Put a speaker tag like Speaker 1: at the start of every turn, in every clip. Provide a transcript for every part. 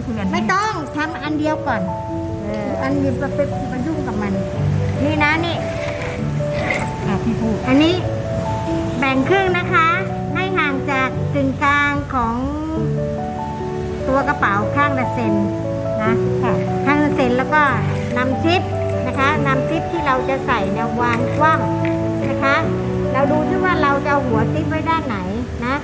Speaker 1: ก็คืออันนี้
Speaker 2: ไม่ต้องทำอันเดียวก่อน
Speaker 1: เออ
Speaker 2: อันนี้ไปไปยุ่งกับมัน นี่นะนี่
Speaker 1: อะพี่พูด
Speaker 2: อันนี้แบ่งครึ่งนะคะ ให้ห่างจากกึ่งกลางของตัวกระเป๋าข้างละเซนนะ
Speaker 1: ค่ะ
Speaker 2: ข้างละเซนแล้วก็นำซิปนะคะนำซิปที่เราจะใส่เนยวางคว่ำนะคะ เราดูที่ว่าเราจะเอาหัวซิปไว้ด้านไหนนะ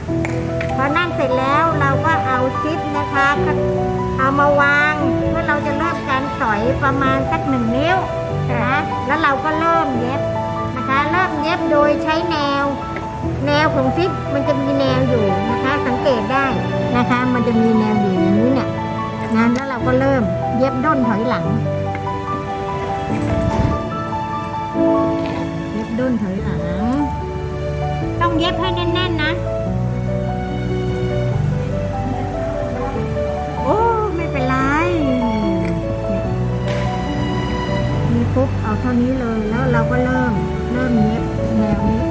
Speaker 2: มาวางเพื่อเราจะเริ่มการสอยประมาณสักหนึ่งนิ้วนะแล้วเราก็เริ่มเย็บนะคะ เริ่มเย็บโดยใช้แนว แนวของซิปมันจะมีแนวอยู่นะคะ สังเกตได้นะคะ มันจะมีแนวอยู่อย่างนี้เนี่ยงานแล้วเราก็เริ่มเย็บด้นถอยหลัง เย็บด้นถอยหลัง ต้องเย็บให้แน่นๆนะ ปุ๊บเอาเท่านี้เลยแล้วเราก็เริ่มเริ่มเย็บแนวนี้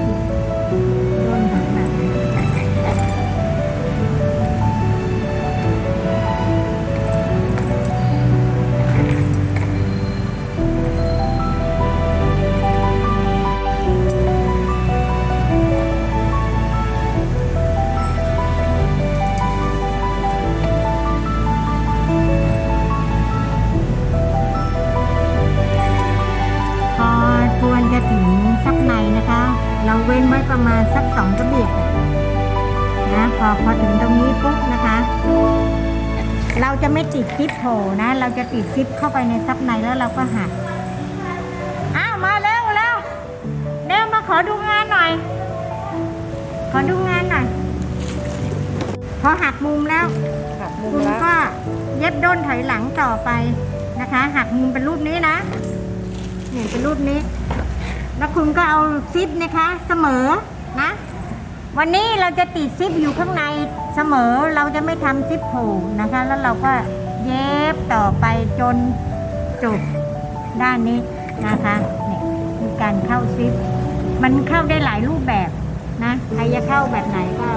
Speaker 2: เว้นไว้ประมาณสักสองกระเบียดนะพอพอถึงตรงนี้ปุ๊บนะคะ เราจะไม่ติดซิปโผล่นะ เราจะติดซิปเข้าไปในซับในแล้วเราก็หักอ้าวมาเร็วเร็วเร็วมาขอดูงานหน่อย ขอดูงานหน่อยพอหักมุมแล้ว
Speaker 1: มุม
Speaker 2: คุณก็เย็บด้นถอยหลังต่อไปนะคะ หักมุมเป็นรูปนี้นะเนี่ยเป็นรูปนี้ แล้วคุณก็เอาซิปนะคะเสมอนะ วันนี้เราจะติดซิปอยู่ข้างในเสมอเราจะไม่ทำซิปโผล่นะคะ แล้วเราก็เย็บต่อไปจนจบด้านนี้นะคะเนี่ยคือการเข้าซิป มันเข้าได้หลายรูปแบบนะใครจะเข้าแบบไหนก็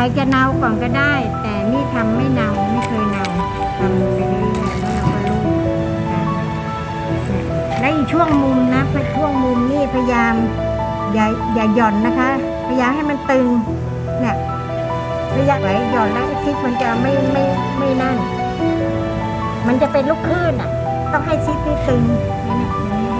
Speaker 2: รจะเนาก่อนก็ได้ แต่นี่ทำไม่เนาไม่เคยเนาทำไปเรื่อยๆแล้วเราก็ลูบนะและอีกช่วงมุมนะไปช่วงมุมนี่พยายามอย่าอย่าหย่อนนะคะ พยายามให้มันตึงเนี่ยพยายามไหลหย่อนแล้วซิปมันจะไม่ไม่ไม่นั่น มันจะเป็นลูกคลื่นอะ ต้องให้ซิปนี่ตึงเนี่ยเนี่